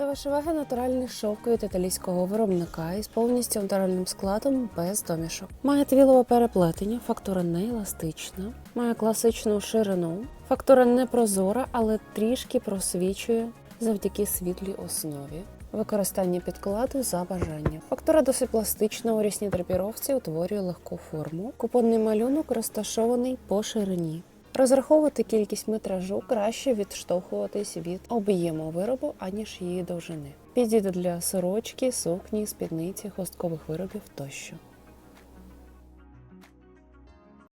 До вашої уваги натуральний шовк від італійського виробника із повністю натуральним складом без домішок. Має твілове переплетення, фактура не еластична, має класичну ширину. Фактура не прозора, але трішки просвічує завдяки світлій основі. Використання підкладу за бажанням. Фактура досить пластична у рісній драпіровці утворює легку форму. Купонний малюнок розташований по ширині. Розраховувати кількість метражу краще відштовхуватись від об'єму виробу, аніж її довжини. Підійде для сорочки, сукні, спідниці, хосткових виробів тощо.